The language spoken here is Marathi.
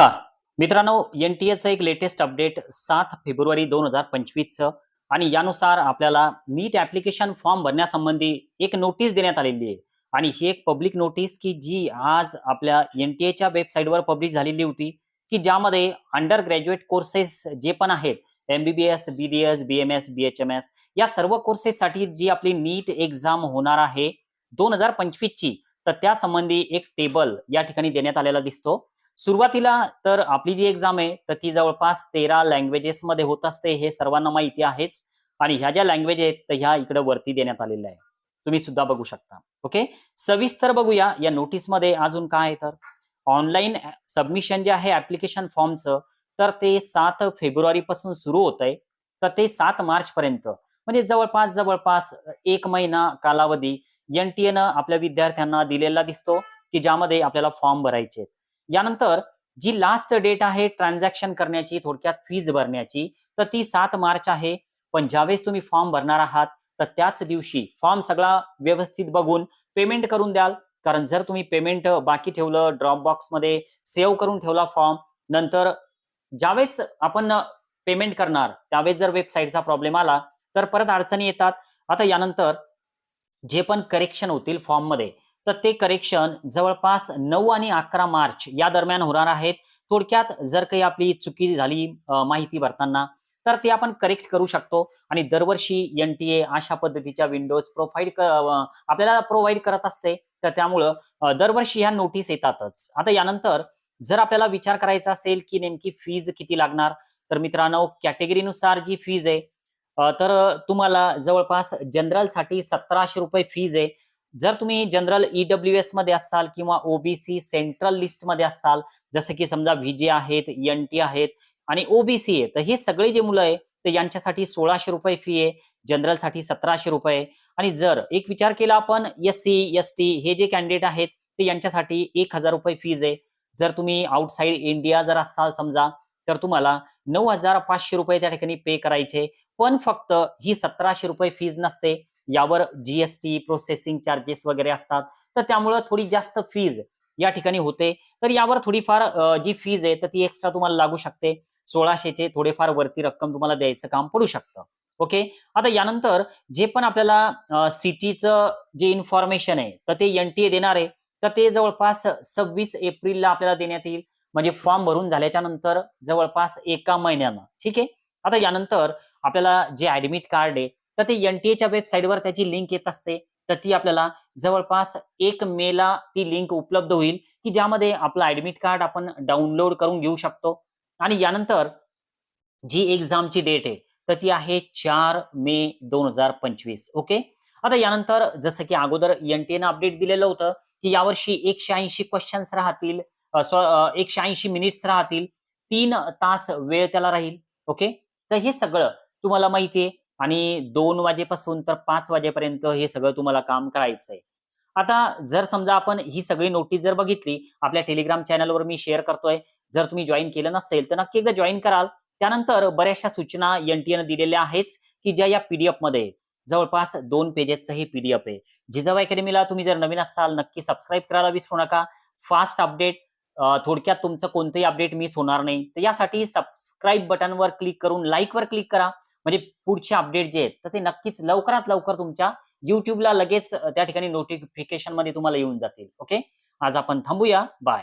नमस्कार. मित्रांनो एन टी एचं एक लेटेस्ट अपडेट सात फेब्रुवारी दोन हजार पंचवीसचं आणि यानुसार आपल्याला नीट ऍप्लिकेशन फॉर्म भरण्यासंबंधी एक नोटीस देण्यात आलेली आहे. आणि ही एक पब्लिक नोटीस की जी आज आपल्या एन टी एच्या वेबसाईटवर पब्लिश झालेली होती की ज्यामध्ये अंडर ग्रॅज्युएट कोर्सेस जे पण आहेत MBBS B D S B M S B H M S या सर्व कोर्सेससाठी जी आपली नीट एक्झाम होणार आहे दोन हजार पंचवीसची तर त्यासंबंधी एक टेबल या ठिकाणी देण्यात आलेला दिसतो. सुरुवातीला तर आपली जी एक्झाम आहे तर ती जवळपास तेरा लँग्वेजेस मध्ये होत असते हे सर्वांना माहिती आहेच. आणि ह्या ज्या लँग्वेज आहेत तर ह्या इकडे वरती देण्यात आलेल्या आहे तुम्ही सुद्धा बघू शकता. ओके सविस्तर बघूया या नोटीसमध्ये अजून काय आहे तर? ऑनलाईन सबमिशन जे आहे ऍप्लिकेशन फॉर्मचं तर ते सात फेब्रुवारी पासून सुरू होत आहे तर ते सात मार्च पर्यंत. म्हणजे जवळपास जवळपास एक महिना कालावधी एन टी एनं आपल्या विद्यार्थ्यांना दिलेला दिसतो की ज्यामध्ये आपल्याला फॉर्म भरायचे आहेत. यानंतर जी लास्ट डेट आहे ट्रान्झॅक्शन करण्याची थोडक्यात फीज भरण्याची तर ती सात मार्च आहे. पण ज्यावेळेस तुम्ही फॉर्म भरणार आहात तर त्याच दिवशी फॉर्म सगळा व्यवस्थित बघून पेमेंट करून द्याल. कारण जर तुम्ही पेमेंट बाकी ठेवलं ड्रॉप बॉक्समध्ये सेव्ह करून ठेवला फॉर्म नंतर ज्यावेळेस आपण पेमेंट करणार त्यावेळेस जर वेबसाईटचा प्रॉब्लेम आला तर परत अडचणी येतात. आता यानंतर जे पण करेक्शन होतील फॉर्ममध्ये तर ते करेक्शन जवळपास नऊ आणि अकरा मार्च या दरम्यान होणार आहेत. थोडक्यात जर काही आपली चुकी झाली माहिती भरताना तर ते आपण करेक्ट करू शकतो. आणि दरवर्षी एन टी ए अशा पद्धतीच्या विंडोज प्रोव्हाइड आपल्याला प्रोव्हाइड करत असते. तर त्यामुळं दरवर्षी ह्या नोटीस येतातच. आता यानंतर जर आपल्याला विचार करायचा असेल की नेमकी फीज किती लागणार तर मित्रांनो कॅटेगरीनुसार जी फीज आहे तर तुम्हाला जवळपास जनरलसाठी सतराशे रुपये फीज आहे. जर तुम्ही जनरल ईडब्ल्यू एसमध्ये असाल किंवा ओबीसी सेंट्रल लिस्टमध्ये असाल जसं की समजा व्हीजे आहेत एन टी आहेत आणि ओबीसी आहे तर हे सगळे जे मुलं आहे तर यांच्यासाठी सोळाशे रुपये फी आहे जनरलसाठी सतराशे रुपये आणि जर एक विचार केला आपण एस सी एस टी हे जे कॅन्डिडेट आहेत ते यांच्यासाठी एक हजार रुपये फीज आहे. जर तुम्ही आउटसाइड इंडिया जर असाल समजा तर तुम्हाला नऊ हजार पाचशे रुपये त्या ठिकाणी पे करायचे. पण फक्त ही सतराशे रुपये फीज नसते. यावर जीएसटी प्रोसेसिंग चार्जेस वगैरे असतात. तर त्यामुळं थोडी जास्त फीज या ठिकाणी होते. तर यावर थोडीफार जी फीज आहे तर ती एक्स्ट्रा तुम्हाला लागू शकते. सोळाशेचे थोडेफार वरती रक्कम तुम्हाला द्यायचं काम पडू शकतं. ओके? आता यानंतर जे पण आपल्याला सिटीचं जे इन्फॉर्मेशन आहे तर ते एनटीए देणार आहे. तर ते जवळपास सव्वीस एप्रिलला आपल्याला देण्यात येईल. म्हणजे फॉर्म भरून झाल्याच्यानंतर जवळपास एका महिन्यानं. ठीक आहे? आता यानंतर आपल्याला जे ऍडमिट कार्ड आहे तर ते एनटीएच्या वेबसाईटवर त्याची लिंक येत असते. तर ती आपल्याला जवळपास एक मेला ती लिंक उपलब्ध होईल की ज्यामध्ये आपलं ऍडमिट कार्ड आपण डाउनलोड करून घेऊ शकतो. आणि यानंतर जी एक्झामची डेट आहे तर ती आहे चार मे दोन हजार पंचवीस. ओके आता यानंतर जसं की अगोदर एनटीएनं अपडेट दिलेलं होतं की यावर्षी एकशे ऐंशी क्वेश्चन्स राहतील एकशे ऐंशी मिनिट्स राहतील तीन तास वेळ त्याला राहील. ओके तर हे सगळं तुम्हाला माहिती आहे आणि दोन वाजेपासून तर पाच वाजेपर्यंत हे सगळं तुम्हाला काम करायचंय. आता जर समजा आपण ही सगळी नोटीस जर बघितली आपल्या टेलिग्राम चॅनलवर मी शेअर करतोय. जर तुम्ही जॉईन केलं नसेल तर नक्की एकदा जॉईन कराल. त्यानंतर बऱ्याचशा सूचना एनटीएनं दिलेल्या आहेच की ज्या या पीडीएफमध्ये जवळपास दोन पेजेसचं हे पीडीएफ आहे. जिजाबा अकॅडमीला तुम्ही जर नवीन असाल नक्की सबस्क्राईब करायला विसरू नका. फास्ट अपडेट थोडक्यात तुमचं कोणतंही अपडेट मिस होणार नाही. तर यासाठी सबस्क्राईब बटनवर क्लिक करून लाईकवर क्लिक करा. म्हणजे पुढचे अपडेट जे आहेत तर ते नक्कीच लवकरात लवकर तुमच्या युट्यूबला लगेच त्या ठिकाणी नोटिफिकेशनमध्ये तुम्हाला येऊन जातील. ओके आज आपण थांबूया. बाय